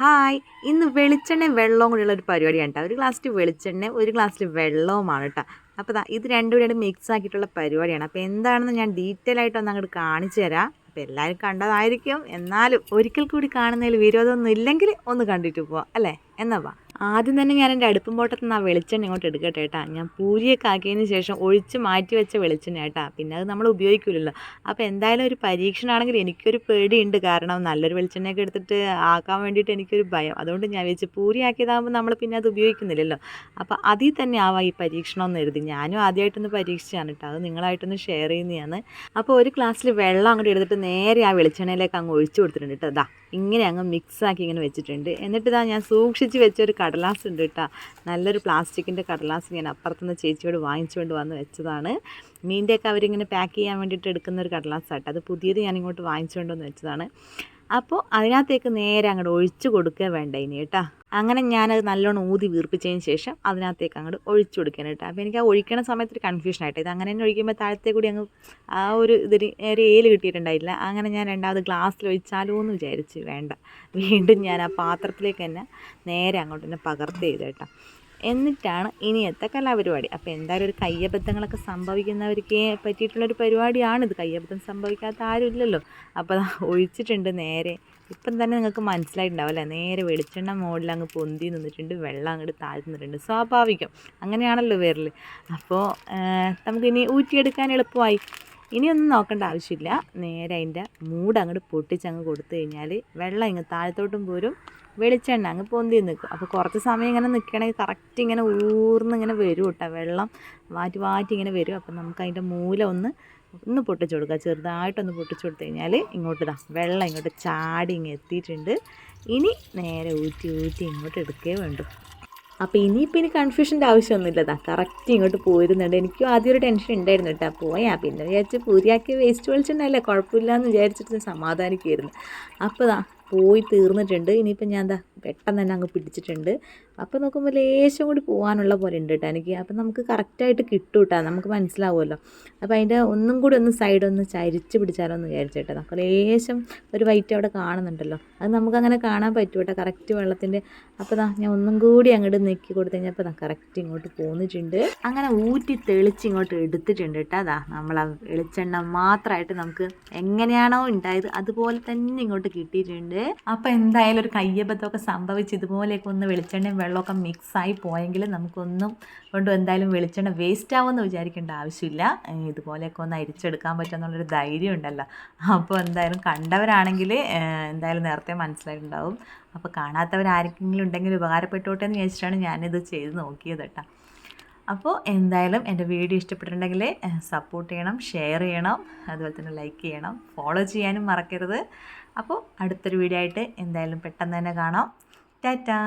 Hi. ഇന്ന് വെളിച്ചെണ്ണ വെള്ളവും കൂടിയുള്ള ഒരു പരിപാടിയാണ് കേട്ടോ ഒരു ഗ്ലാസ്സിൽ വെളിച്ചെണ്ണ ഒരു ഗ്ലാസ്സിൽ വെള്ളവുമാണ് കേട്ടോ അപ്പോൾ ഇത് രണ്ടും കൂടി മിക്സ് ആക്കിയിട്ടുള്ള പരിപാടിയാണ്. അപ്പോൾ എന്താണെന്ന് ഞാൻ ഡീറ്റെയിൽ ആയിട്ട് ഒന്ന് അങ്ങോട്ട് കാണിച്ചു തരാം. അപ്പോൾ എല്ലാവരും കണ്ടതായിരിക്കും. എന്നാലും ഒരിക്കൽ കൂടി കാണുന്നതിൽ വിരോധമൊന്നും ഇല്ലെങ്കിൽ ഒന്ന് കണ്ടിട്ട് പോവാം അല്ലേ? എന്നാ ആദ്യം തന്നെ ഞാൻ എന്റെ അടുപ്പം പോട്ടത്ത് നിന്ന് ആ വെളിച്ചെണ്ണ ഇങ്ങോട്ട് എടുക്കട്ടെ കേട്ടാ. ഞാൻ പൂരിയൊക്കെ ആക്കിയതിന് ശേഷം ഒഴിച്ച് മാറ്റി വെച്ച വെളിച്ചെണ്ണ കേട്ടാ. പിന്നെ അത് നമ്മൾ ഉപയോഗിക്കില്ലല്ലോ അപ്പോൾ എന്തായാലും ഒരു പരീക്ഷണമാണെങ്കിൽ എനിക്കൊരു പേടിയുണ്ട്. കാരണം നല്ലൊരു വെളിച്ചെണ്ണയൊക്കെ എടുത്തിട്ട് ആക്കാൻ വേണ്ടിയിട്ട് എനിക്കൊരു ഭയം. അതുകൊണ്ട് ഞാൻ വെച്ച് പൂരി ആക്കിയതാകുമ്പോൾ നമ്മൾ പിന്നെ അത് ഉപയോഗിക്കുന്നില്ലല്ലോ. അപ്പോൾ അതിൽ തന്നെ ആവാം ഈ പരീക്ഷണം എന്ന് എഴുതി ഞാനും ആദ്യമായിട്ടൊന്ന് പരീക്ഷിച്ചാണ് കേട്ടോ. അത് നിങ്ങളായിട്ടൊന്ന് ഷെയർ ചെയ്യുന്നതാണ്. അപ്പോൾ ഒരു ക്ലാസ്സിൽ വെള്ളം അങ്ങോട്ട് എടുത്തിട്ട് നേരെ ആ വെളിച്ചെണ്ണയിലേക്ക് അങ്ങ് ഒഴിച്ചു കൊടുത്തിട്ടുണ്ട് കേട്ടോ. ഇതാ ഇങ്ങനെ അങ്ങ് മിക്സ് ആക്കി ഇങ്ങനെ വെച്ചിട്ടുണ്ട്. എന്നിട്ട് ഇതാ ഞാൻ സൂക്ഷിച്ച് വെച്ചൊരു കടലാസ് ഉണ്ട് കേട്ടോ. നല്ലൊരു പ്ലാസ്റ്റിക്കിന്റെ കടലാസ് ഞാൻ അപ്പുറത്തുനിന്ന് ചേച്ചിയോട് വാങ്ങിച്ചുകൊണ്ട് വന്ന് വെച്ചതാണ്. മീന്റെയൊക്കെ അവരിങ്ങനെ പാക്ക് ചെയ്യാൻ വേണ്ടിയിട്ട് എടുക്കുന്ന ഒരു കടലാസ് കടലാസാട്ടോ അത് പുതിയത് ഞാൻ ഇങ്ങോട്ട് വാങ്ങിച്ചുകൊണ്ട് വന്ന് വെച്ചതാണ്. അപ്പോൾ അതിനകത്തേക്ക് നേരെ അങ്ങോട്ട് ഒഴിച്ചു കൊടുക്കുക വേണ്ട ഇനി കേട്ടോ. അങ്ങനെ ഞാനത് നല്ലോണം ഊതി വീർപ്പിച്ചതിന് ശേഷം അതിനകത്തേക്ക് അങ്ങോട്ട് ഒഴിച്ചു കൊടുക്കാനായിട്ട് അപ്പോൾ എനിക്ക് ആ ഒഴിക്കണ സമയത്ത് ഒരു കൺഫ്യൂഷൻ ആയിട്ട്. ഇത് അങ്ങനെ തന്നെ ഒഴിക്കുമ്പോൾ താഴത്തെ കൂടി അങ്ങ് ആ ഒരു ഇതിന് ഒരു ഏൽ കിട്ടിയിട്ടുണ്ടായില്ല. അങ്ങനെ ഞാൻ രണ്ടാമത് ഗ്ലാസ്സിൽ ഒഴിച്ചാലോ എന്ന് വിചാരിച്ച് വേണ്ട. വീണ്ടും ഞാൻ ആ പാത്രത്തിലേക്ക് തന്നെ നേരെ അങ്ങോട്ട് തന്നെ പകർത്തി ചെയ്ത് കേട്ടോ. എന്നിട്ടാണ് ഇനിയത്തെ കലാപരിപാടി. അപ്പോൾ എന്തായാലും ഒരു കയ്യബദ്ധങ്ങളൊക്കെ സംഭവിക്കുന്നവർക്ക് പറ്റിയിട്ടുള്ളൊരു പരിപാടിയാണിത് കയ്യബദ്ധം സംഭവിക്കാത്ത ആരുമില്ലല്ലോ. അപ്പോൾ ഒഴിച്ചിട്ടുണ്ട് നേരെ. ഇപ്പം തന്നെ നിങ്ങൾക്ക് മനസ്സിലായിട്ടുണ്ടാവും അല്ലേ നേരെ വെളിച്ചെണ്ണ മുകളിൽ അങ്ങ് പൊന്തി നിന്നിട്ടുണ്ട്. വെള്ളം അങ്ങോട്ട് താഴ്ന്നിട്ടുണ്ട് സ്വാഭാവികം. അങ്ങനെയാണല്ലോ വേറിൽ അപ്പോൾ നമുക്കിനി ഊറ്റിയെടുക്കാൻ എളുപ്പമായി. ഇനിയൊന്നും നോക്കേണ്ട ആവശ്യമില്ല. നേരെ അതിന്റെ മൂട് അങ്ങോട്ട് പൊട്ടിച്ചങ്ങ് കൊടുത്തു കഴിഞ്ഞാൽ വെള്ളം ഇങ്ങ് താഴത്തോട്ടും പോരും. വെളിച്ചെണ്ണ അങ്ങ് പൊന്തി നിൽക്കും. അപ്പോൾ കുറച്ച് സമയം ഇങ്ങനെ നിൽക്കണമെങ്കിൽ കറക്റ്റ് ഇങ്ങനെ ഊർന്ന് ഇങ്ങനെ വരും കേട്ടോ വെള്ളം വാറ്റി വാറ്റി ഇങ്ങനെ വരും. അപ്പോൾ നമുക്ക് അതിന്റെ മൂല ഒന്ന് ഒന്ന് പൊട്ടിച്ചു കൊടുക്കുക ചെറുതായിട്ടൊന്ന് പൊട്ടിച്ചു കൊടുത്തു കഴിഞ്ഞാൽ ഇങ്ങോട്ട് ഇതാ വെള്ളം ഇങ്ങോട്ട് ചാടി ഇങ്ങ് എത്തിയിട്ടുണ്ട്. ഇനി നേരെ ഊറ്റി ഊറ്റി ഇങ്ങോട്ട് എടുക്കേ വേണ്ടു. അപ്പോൾ ഇനിയിപ്പോൾ ഇനി കൺഫ്യൂഷന്റെ ആവശ്യമൊന്നുമില്ല. ഇതാ കറക്റ്റ് ഇങ്ങോട്ട് പോരുന്നുണ്ട് എനിക്കും ആദ്യം ഒരു ടെൻഷൻ ഉണ്ടായിരുന്നു കേട്ടോ പോയാ പിന്നെ വിചാരിച്ച് പൂരിയാക്കി വേസ്റ്റ് വലിച്ചിട്ടുണ്ടല്ലേ കുഴപ്പമില്ല എന്ന് വിചാരിച്ചിട്ട് സമാധാനിക്കുമായിരുന്നു അപ്പോൾ ഇതാ പോയി തീർന്നിട്ടുണ്ട്. ഇനിയിപ്പോൾ ഞാൻ എന്താ പെട്ടെന്ന് തന്നെ അങ്ങ് പിടിച്ചിട്ടുണ്ട്. അപ്പോൾ നോക്കുമ്പോൾ ലേശം കൂടി പോകാനുള്ള പോലെ ഉണ്ട് കേട്ടോ എനിക്ക്. അപ്പോൾ നമുക്ക് കറക്റ്റായിട്ട് കിട്ടും കേട്ടോ നമുക്ക് മനസ്സിലാവുമല്ലോ. അപ്പോൾ അതിന്റെ ഒന്നും കൂടി ഒന്ന് സൈഡ് ഒന്ന് ചരിച്ച് പിടിച്ചാലോ എന്ന് വിചാരിച്ചിട്ട് നമുക്ക് ലേശം ഒരു വൈറ്റ് അവിടെ കാണുന്നുണ്ടല്ലോ. അത് നമുക്കങ്ങനെ കാണാൻ പറ്റും കേട്ടോ കറക്റ്റ് വെള്ളത്തിന്റെ അപ്പോൾ നാ ഞാൻ ഒന്നും കൂടി അങ്ങോട്ട് നെക്കി കൊടുത്തു കഴിഞ്ഞപ്പോൾ ദാ കറക്റ്റ് ഇങ്ങോട്ട് പോന്നിട്ടുണ്ട്. അങ്ങനെ ഊറ്റി തെളിച്ച് ഇങ്ങോട്ട് എടുത്തിട്ടുണ്ട് കേട്ടോ അതാ നമ്മൾ ആ വെളിച്ചെണ്ണ മാത്രമായിട്ട് നമുക്ക് എങ്ങനെയാണോ ഉണ്ടായത് അതുപോലെ തന്നെ ഇങ്ങോട്ട് കിട്ടിയിട്ടുണ്ട്. അപ്പോൾ എന്തായാലും ഒരു കയ്യബദ്ധമൊക്കെ സംഭവിച്ച് ഇതുപോലെയൊക്കെ ഒന്ന് വെളിച്ചെണ്ണയും വെള്ളമൊക്കെ മിക്സായി പോയെങ്കിൽ നമുക്കൊന്നും കൊണ്ടും എന്തായാലും വെളിച്ചെണ്ണ വേസ്റ്റ് ആവുമെന്ന് വിചാരിക്കേണ്ട ആവശ്യമില്ല. ഇതുപോലെയൊക്കെ ഒന്ന് അരിച്ചെടുക്കാൻ പറ്റുമെന്നുള്ളൊരു ധൈര്യം ഉണ്ടല്ലോ. അപ്പോൾ എന്തായാലും കണ്ടവരാണെങ്കിൽ എന്തായാലും നേരത്തെ മനസ്സിലായിട്ടുണ്ടാവും. അപ്പോൾ കാണാത്തവരാരെങ്കിലും ഉണ്ടെങ്കിൽ ഉപകാരപ്പെട്ടോട്ടെ എന്ന് വിചാരിച്ചിട്ടാണ് ഞാനിത് ചെയ്ത് നോക്കിയത് കേട്ടോ. അപ്പോൾ എന്തായാലും എന്റെ വീഡിയോ ഇഷ്ടപ്പെട്ടിട്ടുണ്ടെങ്കിൽ സപ്പോർട്ട് ചെയ്യണം ഷെയർ ചെയ്യണം അതുപോലെ തന്നെ ലൈക്ക് ചെയ്യണം ഫോളോ ചെയ്യാനും മറക്കരുത്. അപ്പോൾ അടുത്തൊരു വീഡിയോ ആയിട്ട് എന്തായാലും പെട്ടെന്ന് തന്നെ കാണാം. ടാറ്റാ!